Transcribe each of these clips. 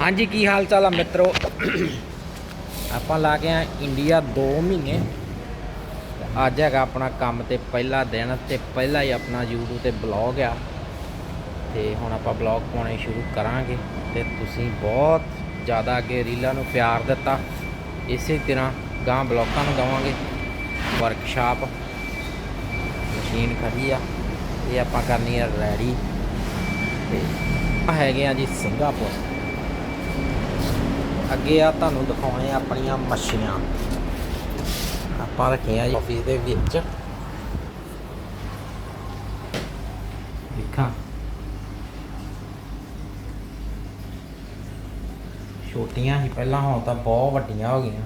ਹਾਂਜੀ, ਕੀ ਹਾਲ ਚਾਲ ਆ ਮਿੱਤਰੋ? ਆਪਾਂ ਲਾ ਕੇ ਆ ਇੰਡੀਆ 2 ਮਹੀਨੇ। ਅੱਜ ਹੈਗਾ ਆਪਣਾ ਕੰਮ ਤੇ ਪਹਿਲਾ ਦਿਨ ਤੇ ਪਹਿਲਾ ਹੀ ਆਪਣਾ YouTube ਤੇ ਬਲੌਗ ਆ। ਤੇ ਹੁਣ ਆਪਾਂ ਬਲੌਗ ਪਾਉਣੇ ਸ਼ੁਰੂ ਕਰਾਂਗੇ ਤੇ ਤੁਸੀਂ ਬਹੁਤ ਜ਼ਿਆਦਾ ਅੱਗੇ ਰੀਲਾਂ ਨੂੰ ਪਿਆਰ ਦਿੱਤਾ। ਇਸੇ ਤਰ੍ਹਾਂ ਗਾਂ ਬਲੌਕਾਂ ਨੂੰ ਦਵਾਂਗੇ ਵਰਕਸ਼ਾਪ ਮਸ਼ੀਨ ਖੜੀ ਆ। ਇਹ ਆਪਾਂ ਕਰਨੀ ਆ ਰੈਡੀ। ਤੇ ਹੈਗੇ ਆ ਜੀ ਸਿੰਗਾਪੁਰ ਅੱਗੇ ਆ, ਤੁਹਾਨੂੰ ਦਿਖਾਉਣੇ ਆ ਆਪਣੀਆਂ ਮੱਛੀਆਂ। ਆਪਾਂ ਰੱਖੀਆਂ ਜੀ ਆਫਿਸ ਦੇ ਵਿੱਚ। ਦੇਖਾਂ। ਛੋਟੀਆਂ ਸੀ, ਪਹਿਲਾਂ ਹੁਣ ਤਾਂ ਬਹੁਤ ਵੱਡੀਆਂ ਹੋ ਗਈਆਂ।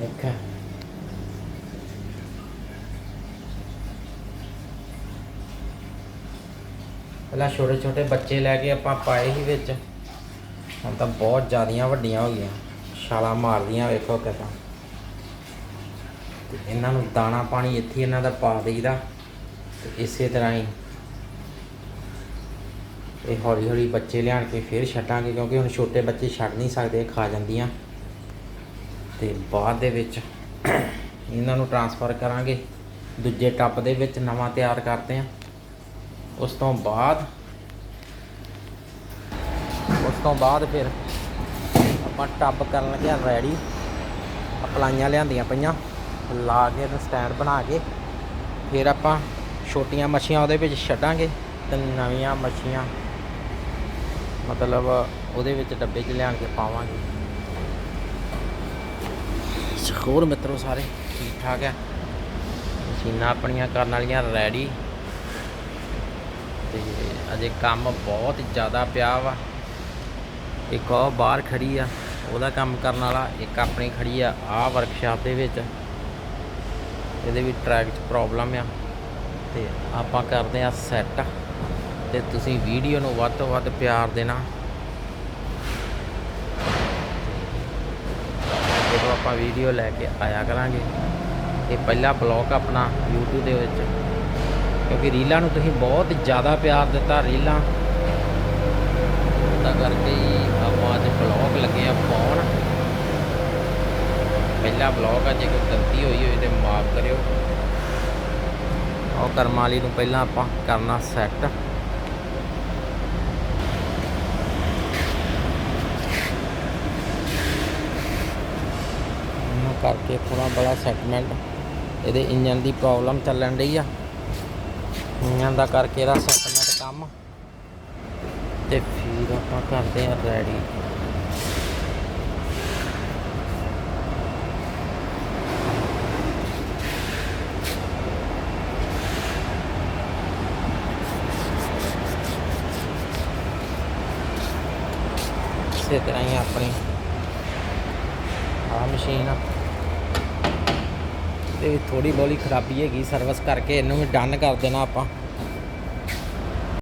ਦੇਖ। ਪਹਿਲਾਂ ਛੋਟੇ ਛੋਟੇ ਬੱਚੇ ਲੈ ਕੇ ਆਪਾਂ ਪਾਏ ਸੀ ਵਿੱਚ। ਹੁਣ ਤਾਂ ਬਹੁਤ ਜ਼ਿਆਦੀਆਂ ਵੱਡੀਆਂ ਹੋ ਗਈਆਂ। ਛਾਲਾਂ ਮਾਰਦੀਆਂ ਵੇਖੋ ਕਿਦਾਂ ਤੇ। ਇਹਨਾਂ ਨੂੰ ਦਾਣਾ ਪਾਣੀ ਇੱਥੇ ਇਹਨਾਂ ਦਾ ਪਾ ਦੇਈਦਾ। ਤੇ ਇਸੇ ਤਰ੍ਹਾਂ ਹੀ ਇਹ ਹੌਲੀ ਹੌਲੀ ਬੱਚੇ ਲਿਆਣ ਕੇ ਫਿਰ ਛੱਡਾਂਗੇ, ਕਿਉਂਕਿ ਹੁਣ ਛੋਟੇ ਬੱਚੇ ਛੱਡ ਨਹੀਂ ਸਕਦੇ ਖਾ ਜਾਂਦੀਆਂ। ਤੇ ਬਾਅਦ ਦੇ ਵਿੱਚ ਇਹਨਾਂ ਨੂੰ ਟਰਾਂਸਫਰ ਕਰਾਂਗੇ। ਦੂਜੇ ਟੱਪ ਦੇ ਵਿੱਚ ਨਵਾਂ ਤਿਆਰ ਕਰਦੇ ਹਾਂ ਉਸ ਤੋਂ ਬਾਅਦ ਤੋਂ ਬਾਅਦ ਫਿਰ ਆਪਾਂ ਟੱਬ ਕਰਨ ਲੱਗਿਆ ਰੈਡੀ ਅਪਲਾਈਆਂ ਲਿਆਂਦੀਆਂ ਪਈਆਂ। ਲਾ ਕੇ ਤੇ ਸਟੈਂਡ ਬਣਾ ਕੇ ਫਿਰ ਆਪਾਂ ਛੋਟੀਆਂ ਮੱਛੀਆਂ ਉਹਦੇ ਵਿੱਚ ਛੱਡਾਂਗੇ ਤੇ ਨਵੀਆਂ ਮੱਛੀਆਂ ਮਤਲਬ ਉਹਦੇ ਵਿੱਚ ਡੱਬੇ 'ਚ ਲਿਆਣ ਕੇ ਪਾਵਾਂਗੇ। ਹੋਰ ਮਿੱਤਰੋ ਸਾਰੇ ਠੀਕ ਠਾਕ ਹੈ ਮਸ਼ੀਨਾਂ ਆਪਣੀਆਂ ਕਰਨ ਵਾਲੀਆਂ ਰੈਡੀ ਤੇ ਅਜੇ ਕੰਮ ਬਹੁਤ ਜ਼ਿਆਦਾ ਪਿਆ ਵਾ। ਇੱਕ ਉਹ ਬਾਹਰ ਖੜੀ ਆ, ਉਹਦਾ ਕੰਮ ਕਰਨ ਵਾਲਾ, ਇੱਕ ਆਪਣੀ ਖੜੀ ਆ, ਆਹ ਵਰਕਸ਼ਾਪ ਦੇ ਵਿੱਚ। ਇਹਦੇ ਵੀ ਟਰੈਕ 'ਚ ਪ੍ਰੋਬਲਮ ਆ। ਤੇ ਆਪਾਂ ਕਰਦੇ ਆ ਸੈੱਟ ਤੇ ਤੁਸੀਂ ਵੀਡੀਓ ਨੂੰ ਵੱਧ ਤੋਂ ਵੱਧ ਪਿਆਰ ਦੇਣਾ। ਜਦੋਂ ਆਪਾਂ ਵੀਡੀਓ ਲੈ ਕੇ ਆਇਆ ਕਰਾਂਗੇ, ਇਹ ਪਹਿਲਾ ਬਲੌਗ ਆਪਣਾ YouTube ਦੇ ਵਿੱਚ। ਕਿਉਂਕਿ ਰੀਲਾਂ ਨੂੰ ਤੁਸੀਂ ਬਹੁਤ ਜ਼ਿਆਦਾ ਪਿਆਰ ਦਿੱਤਾ, ਰੀਲਾਂ ਤਾਂ ਕਰਕੇ ਹੀ ਆਪਾਂ ਅੱਜ ਬਲੌਗ ਲੱਗੇ ਆ ਪਾਉਣ ਪਹਿਲਾ ਬਲੌਗ ਆ, ਜੇ ਕੋਈ ਗਲਤੀ ਹੋਈ ਹੋਈ ਤੇ ਮਾਫ ਕਰਿਓ। ਉਹ ਕਰਮਾਲੀ ਨੂੰ ਪਹਿਲਾਂ ਆਪਾਂ ਕਰਨਾ ਸੈੱਟ ਕਰਕੇ ਥੋੜਾ ਬੜਾ ਸੈਟਮੈਂਟ ਇਹਦੇ ਇੰਜਨ ਦੀ ਪ੍ਰੋਬਲਮ ਚੱਲਣ ਰਹੀ ਆ। ਇੰਜਨ ਦਾ ਕਰਕੇ ਇਹਦਾ ਸੈਟਮੈਂਟ ਕੰਮ। ਤੇ ਫਿਰ ਆਪਾਂ ਕਰਦੇ ਆ ਰੈਡੀ ਇਸੇ ਤਰ੍ਹਾਂ ਹੀ ਆਪਣੀ। ਆ ਮਸ਼ੀਨ ਆ। ਤੇ ਥੋੜੀ ਬੋਲੀ ਖਰਾਬੀ ਹੈਗੀ ਸਰਵਿਸ ਕਰਕੇ ਇਹਨੂੰ ਵੀ ਡਨ ਕਰ ਦੇਣਾ ਆਪਾਂ।